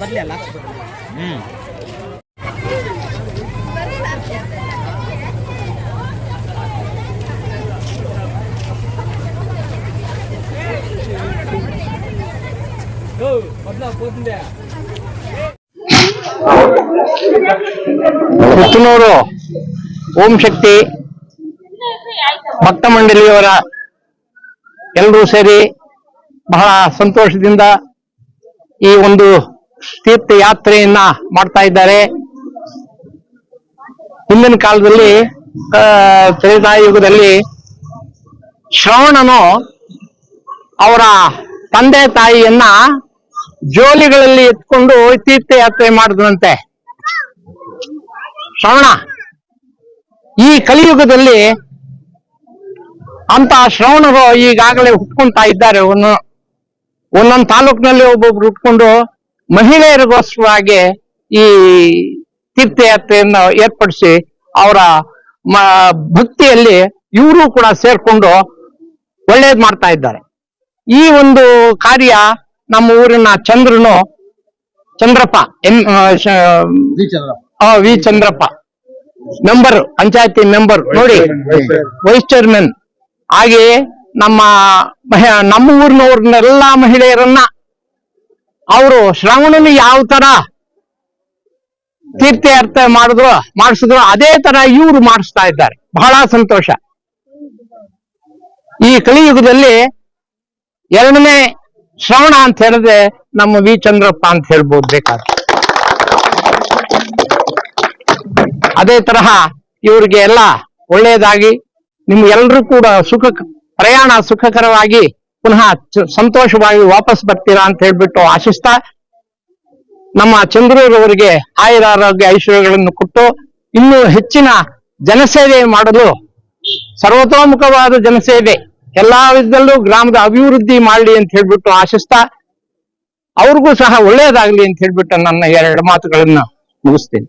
ಬರ್ಲಿ ಅಲ್ಲ ಪುತ್ತನೂರು ಓಂ ಶಕ್ತಿ ಭಕ್ತ ಮಂಡಳಿಯವರ ಎಲ್ಲರೂ ಸೇರಿ ಬಹಳ ಸಂತೋಷದಿಂದ ಈ ಒಂದು ತೀರ್ಥ ಯಾತ್ರೆಯನ್ನ ಮಾಡ್ತಾ ಇದ್ದಾರೆ. ಹಿಂದಿನ ಕಾಲದಲ್ಲಿ ಆ, ತ್ರೇತಾಯುಗದಲ್ಲಿ ಶ್ರವಣನು ಅವರ ತಂದೆ ತಾಯಿಯನ್ನ ಜೋಲಿಗಳಲ್ಲಿ ಎತ್ಕೊಂಡು ತೀರ್ಥಯಾತ್ರೆ ಮಾಡಿದ್ರಂತೆ ಶ್ರವಣ ಈ ಕಲಿಯುಗದಲ್ಲಿ ಅಂತ ಶ್ರವಣರು ಈಗಾಗಲೇ ಹುಟ್ಕೊಂತಾ ಇದ್ದಾರೆ. ಒಂದು ಒಂದೊಂದು ತಾಲೂಕಿನಲ್ಲಿ ಒಬ್ಬೊಬ್ರು ಹುಟ್ಕೊಂಡು ಮಹಿಳೆಯರಿಗೋಸ್ಕರವಾಗಿ ಈ ತೀರ್ಥಯಾತ್ರೆಯನ್ನು ಏರ್ಪಡಿಸಿ ಅವರ ಭಕ್ತಿಯಲ್ಲಿ ಇವರು ಕೂಡ ಸೇರ್ಕೊಂಡು ಒಳ್ಳೇದ್ ಮಾಡ್ತಾ ಇದ್ದಾರೆ. ಈ ಒಂದು ಕಾರ್ಯ ನಮ್ಮ ಊರಿನ ಚಂದ್ರನು Chandrappa, N V Chandrappa. Member ಪಂಚಾಯತಿ ಮೆಂಬರ್ ನೋಡಿ ವೈಸ್ ಚೇರ್ಮನ್ ಹಾಗೆ ನಮ್ಮ ನಮ್ಮ ಊರಿನವ್ರನ್ನೆಲ್ಲಾ ಮಹಿಳೆಯರನ್ನ ಅವರು ಶ್ರವಣನ ಯಾವ ತರ ತೀರ್ಥಾರ್ಥ ಮಾಡಿದ್ರು, ಮಾಡಿಸಿದ್ರು, ಅದೇ ತರ ಇವರು ಮಾಡಿಸ್ತಾ ಇದ್ದಾರೆ. ಬಹಳ ಸಂತೋಷ. ಈ ಕಲಿಯುಗದಲ್ಲಿ ಎರಡನೇ ಶ್ರವಣ ಅಂತ ಹೇಳಿದ್ರೆ ನಮ್ಮ ವಿ ಚಂದ್ರಪ್ಪ ಅಂತ ಹೇಳ್ಬೋದು ಬೇಕಾದ್ರೆ. ಅದೇ ತರಹ ಇವರಿಗೆ ಎಲ್ಲ ಒಳ್ಳೆಯದಾಗಿ ನಿಮ್ಗೆಲ್ರೂ ಕೂಡ ಸುಖ, ಪ್ರಯಾಣ ಸುಖಕರವಾಗಿ ಪುನಃ ಸಂತೋಷವಾಗಿ ವಾಪಸ್ ಬರ್ತೀರಾ ಅಂತ ಹೇಳ್ಬಿಟ್ಟು ಆಶಿಸ್ತಾ ನಮ್ಮ ಚಂದ್ರೂರವರಿಗೆ ಆಯುರ ಆರೋಗ್ಯ ಐಶ್ವರ್ಯಗಳನ್ನು ಕೊಟ್ಟು ಇನ್ನೂ ಹೆಚ್ಚಿನ ಜನಸೇವೆ ಮಾಡಲು ಸರ್ವತೋಮುಖವಾದ ಜನಸೇವೆ ಎಲ್ಲಾ ವಿಧದಲ್ಲೂ ಗ್ರಾಮದ ಅಭಿವೃದ್ಧಿ ಮಾಡಲಿ ಅಂತ ಹೇಳ್ಬಿಟ್ಟು ಆಶಿಸ್ತಾ ಅವ್ರಿಗೂ ಸಹ ಒಳ್ಳೆಯದಾಗ್ಲಿ ಅಂತ ಹೇಳ್ಬಿಟ್ಟು ನನ್ನ ಎರಡು ಮಾತುಗಳನ್ನ ಮುಗಿಸ್ತೇನೆ.